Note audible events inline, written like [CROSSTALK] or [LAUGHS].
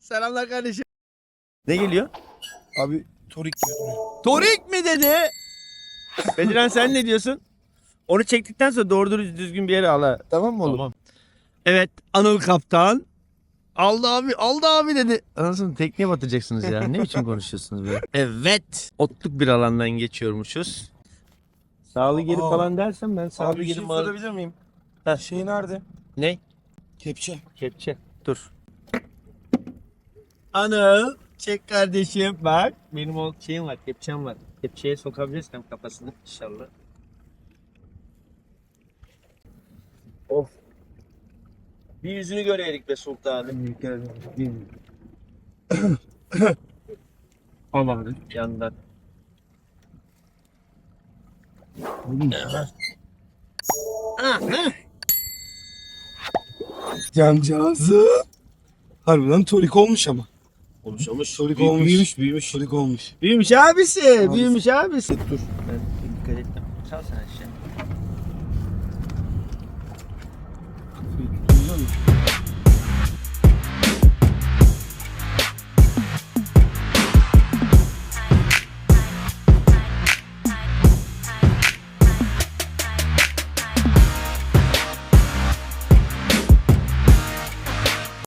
Selamlar kardeşim. Ne geliyor? Abi Torik Torik mi dedi? Bediren sen ne diyorsun? Onu çektikten sonra doğru düzgün bir yere ala. Tamam mı oğlum? Tamam. Evet Anıl Kaptan Aldı abi aldı abi dedi. Anasını tekneye batacaksınız ya. Ne biçim konuşuyorsunuz böyle? [LAUGHS] Evet. Otluk bir alandan geçiyormuşuz. Sağlı geri Aa. falan dersen ben sağlı Abi bir geri şey mal- sorabilir miyim? Heh. Şey nerede? Ne? Kepçe. Kepçe. Dur. Anıl. Çek kardeşim. Bak. Benim o şeyim var. Kepçem var. Kepçeye sokabilirsem kafasını inşallah. Of. Bir yüzünü göreydik be sultanım. [COUGHS] Al abi. Yandan. Cancağızı. Harbiden Torik olmuş ama. Olmuş olmuş. Torik Büyük- olmuş. Büyümüş büyümüş. Torik olmuş. Büyümüş abisi. Büyümüş abisi. Dur. Ben dikkat ettim. Sal sen London.